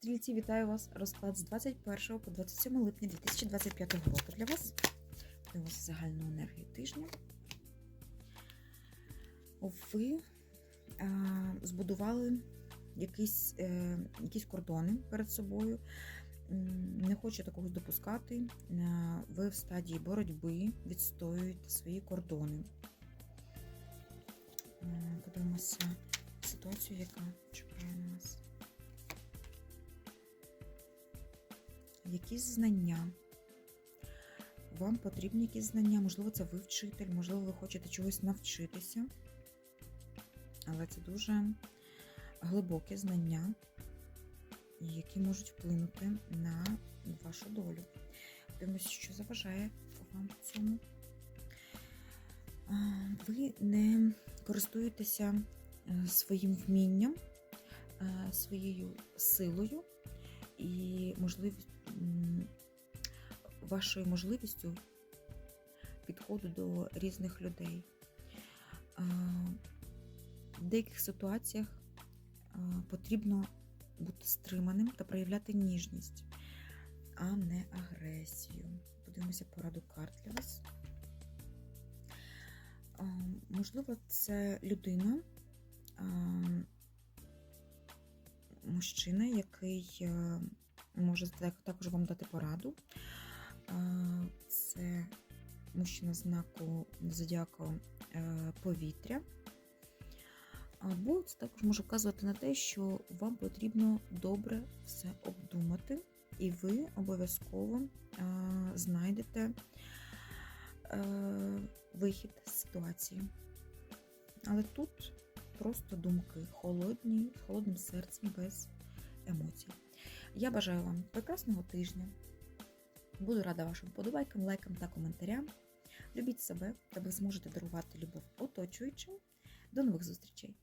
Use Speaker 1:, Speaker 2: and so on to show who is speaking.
Speaker 1: Стрільці, вітаю вас! Розклад з 21 по 27 липня 2025 року для вас. Дивимося загальну енергію тижня. Ви е, збудували якісь, е, якісь кордони перед собою. Не хочете когось допускати. Е, Ви в стадії боротьби відстоюєте свої кордони. Подивимося ситуацію, яка чекає на нас. Якісь знання. Вам потрібні якісь знання, можливо, це ви вчитель, можливо, ви хочете чогось навчитися. Але це дуже глибокі знання, які можуть вплинути на вашу долю. Дивимося, що заважає вам цьому. Ви не користуєтеся е, своїм вмінням, е, своєю силою і можливість, м, вашою можливістю підходу до різних людей. В деяких ситуаціях потрібно бути стриманим та проявляти ніжність, а не агресію. Подивимося пораду карт для вас. Можливо, це людина, мужчина, який е, може також вам дати пораду. Це мужчина знаку зодіаку е, повітря. Або це також може вказувати на те, що вам потрібно добре все обдумати, і ви обов'язково е, знайдете е, вихід з ситуації. Але тут просто думки холодні, з холодним серцем, без емоцій. Я бажаю вам прекрасного тижня. Буду рада вашим подобайкам, лайкам та коментарям. Любіть себе, та ви зможете дарувати любов оточуючим. До нових зустрічей!